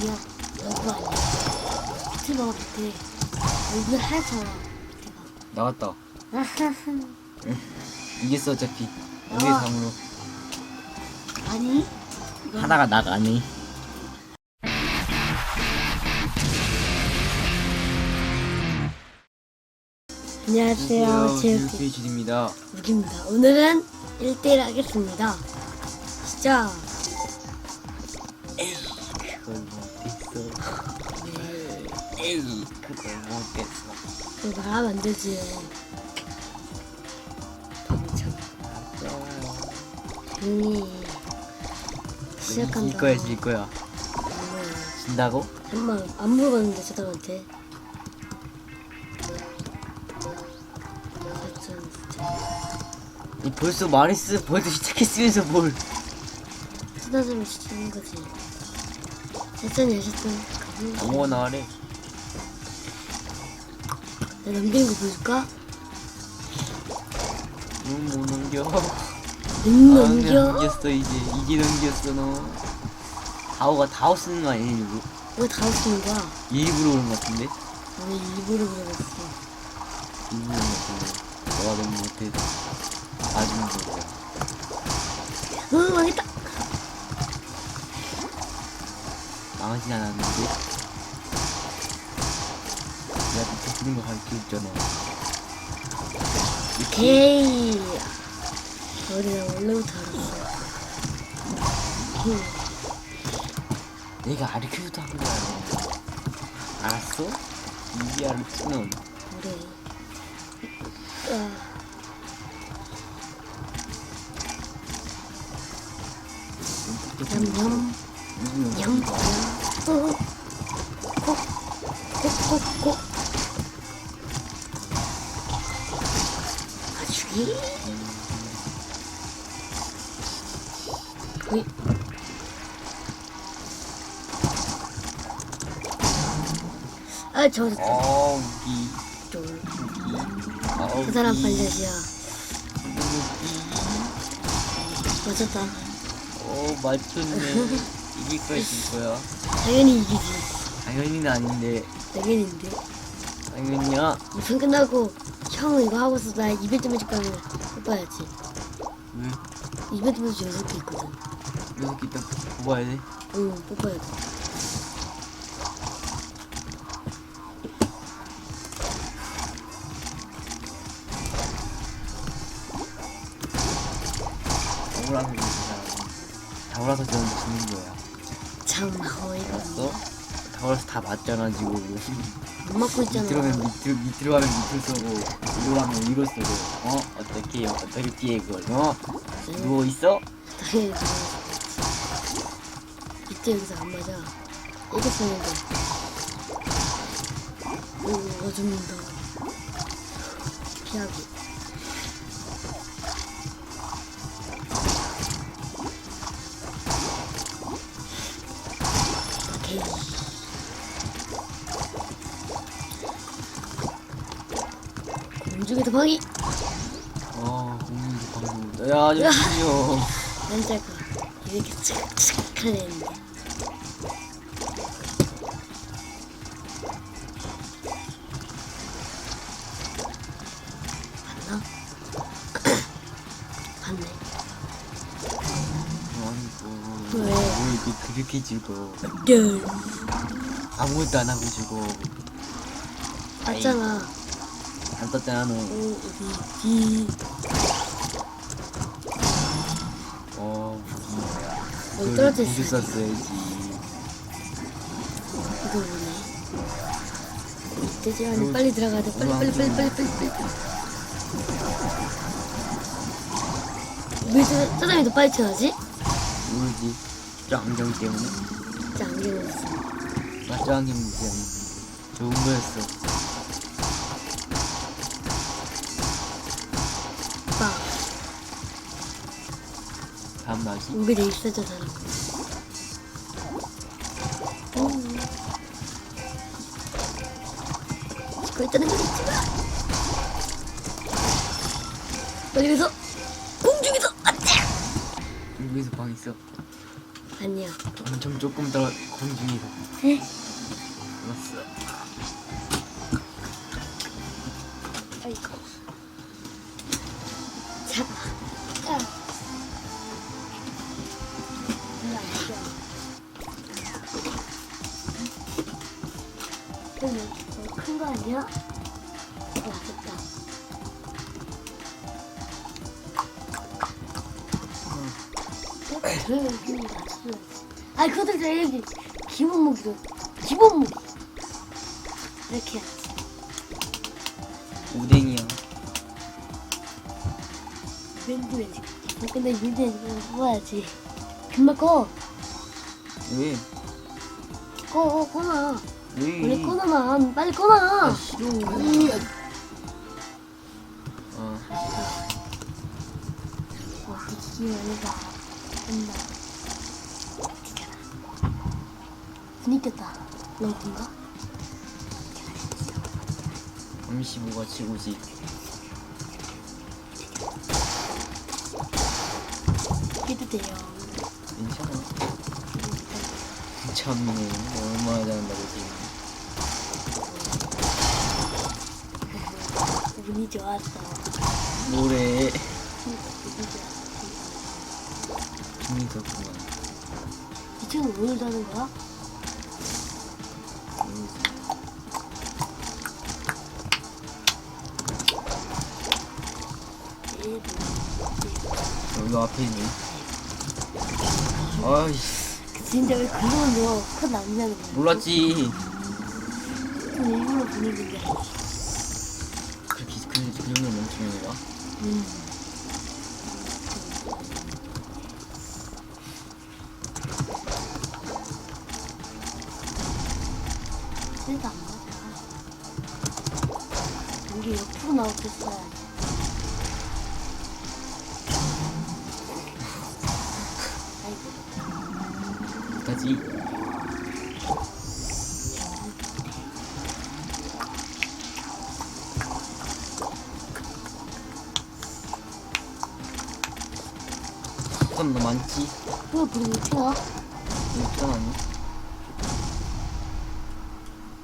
어디야? 여기 아니야. 밑에 봐, 밑에. 여기 하얗잖아, 밑에가. 나왔다. 아하하. 이겼어 어차피. 우리 아. 상으로 아니? 이건 하다가 나가네. 안녕하세요. 제육이 제육입니다. 무기입니다. 오늘은 1대1 하겠습니다. 시작. 그걸 에이, 그걸 못했어. 그거 말하면 안 되지. 바보참. 조용히. 시작한다. 질 거야 질 거야. 정말. 진다고? 한번 안 물어봤는데. 진짜 진짜. 이 벌써 말했어. 벌써 시작했으면서 뭘? 쓰다듬을 시키는 거지. 셨잖냐 셨잖. 아무거나 하래. 내 넘기는 거 보여줄까? 응못 넘겨. 응 아, 넘겨. 넘겼어 이제 이제 넘겼어 너. 다오가 다오 쓰는 거 아니야 일부러? 왜다 웃기는 거야? 일부러 그런 거 같은데? 우리 일부러 그러겠어. 일부러 그런 거 같은데. 너가 너무 못해. 거야. 응 망했다. 망하진 않았는데. 내가 밑에 쓰는 거 가르쳐 줬잖아. 오케이. 우리 나 원래부터 알았어. 응. 내가 가르쳐줘도 한 거야. 알았어? 이게 알았으면 그래. 아, 냠냠 냠. 어. 콕. 콕콕콕. 아주기. 으이. 아, 저, 어 우기 저, 아그 사람 발렛이야. 맞았다. 어 맞췄네 거야 질 거야 당연히 이기지. 당연히는 아닌데 당연인데. 당연히야 이편 끝나고 형은 이거 하고서 나 이벤트 매직 가면 뽑아야지. 왜? 이벤트 매직 여섯 개 있거든. 여섯 개 일단 뽑아야 돼? 응, 뽑아야 돼. 다오라서 그런 거잖아 다오라서 저는 지는 거야 참, 어이가. 알았어? 다오라서 다 맞잖아 지금 못 맞고 있잖아. 밑으로 가면 밑으로 밑으로 가면 밑으로 쓰고 위로 가면 위로 쓰고 어 어떻게 어떻게 피해 그걸 어 누워 있어 당연히. 이때 여기서 안 맞아. 이렇게 쓰는데. 오, 나 죽는다. 피하기. 움직이도 방이! 어 공룡도 방금. 야 잠시만요 남자가 이렇게 착착 하는데 이렇게 그렇게 죽어 열 아무것도 안 하고 죽어 봤잖아. 안 떴잖아 너오 어디 어, 무기 떨어져 무기 있어 썼어야지. 이거 뭐네 이때 안에 빨리 들어가야 돼. 빨리 빨리 빨리 빨리 빨리 빨리. 왜 짜- 짜장이 더 빨리 튀어나지? 모르지 저 안경 때문에? 진짜 안경을 있어 나저 안경 때문에. 좋은 거였어. 빠. 다음 나지 여기 돼 있어 저 사람 음. 찍고 있다는 걸 잊지 마! 가서 공중에서 아차 여기서 방 있어 아니야. 엄청 조금 더 공중에서 에? 왔어. 아이고. 자. 아. 이거 아니야. 그러면 큰거 아니야? 어, 그러면 그냥 놨어야지. 아, 그것도 다 여기 기본 무기로. 기본 무기. 이렇게 해야지. 오뎅이야. 왠지 왠지. 어, 근데 왠지 뽑아야지. 금방 꺼. 왜? 꺼, 꺼놔. 왜? 원래 꺼놔만. 빨리 꺼놔. 아 싫어. 어. 와, 이게 아니다. 된다. 분위기다. 너인가? 35가 최고지. 해도 돼요. 괜찮아. 참네. 얼마나 잘한다고 지금. 운이 좋았어. 뭐래? 운이 좋았어. 힘이 덥구만. 이 친구 오늘 자는 거야? 여기 앞에 있네. 아이씨. 진짜 왜 그런 거 컷 남냐는 거야? 몰랐지. 근데 일부러 보내준 게. 그렇게 그, 그 정도 멍청이가? 음. 이게 옆으로 나오겠어야 아이고. 다지. 너 많지? 그거 부르면 튀어. 이거 편하니?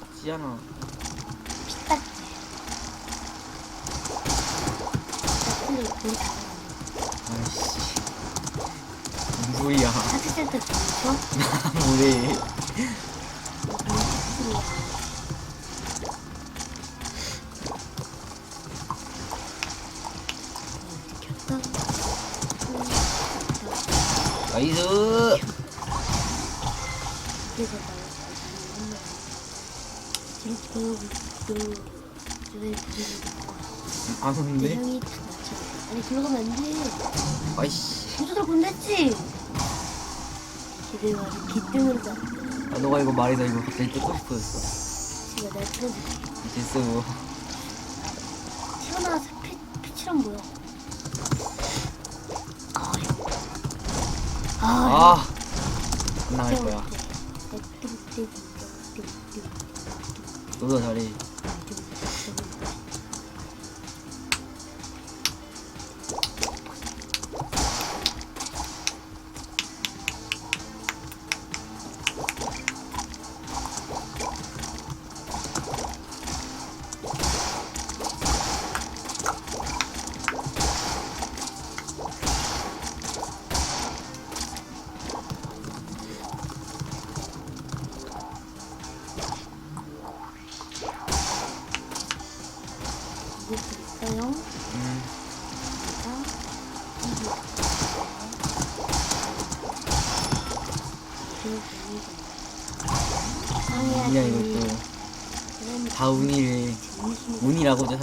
딱지잖아. 아이씨. 무슨 소리야. 사실 때 부르죠? 뭐래. 나이스! 안 오는데? 형이 딱 맞춰. 아니 그러고 가면 안 돼. 아이씨. 구조들 건댔지. 아주 기등으로 가. 아, 너가 이거 말이다. 이거 갑자기 뜯고 싶어졌어. 날 틀어줄게. 됐어. 뭐. 튀어나와서 피, 피처럼 보여. 아, 아, 아! 안 나갈 거야. 너도 잘해.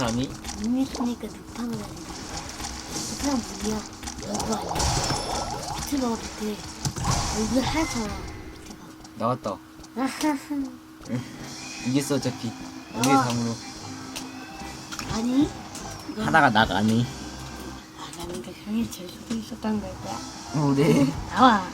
사람이? 늑탕을 해야 돼. 그냥 문이야. 이거 아니야. 밑에 봐봐, 밑에. 얼굴 하얗잖아, 밑에가. 나왔다. 아하하. 이겼어, 어차피. 우리 아. 담으로. 아니? 이건- 하다가 나가니. 아, 나는 그 형이 제일 속에 있었던 걸 거야. 뭐래? 나와.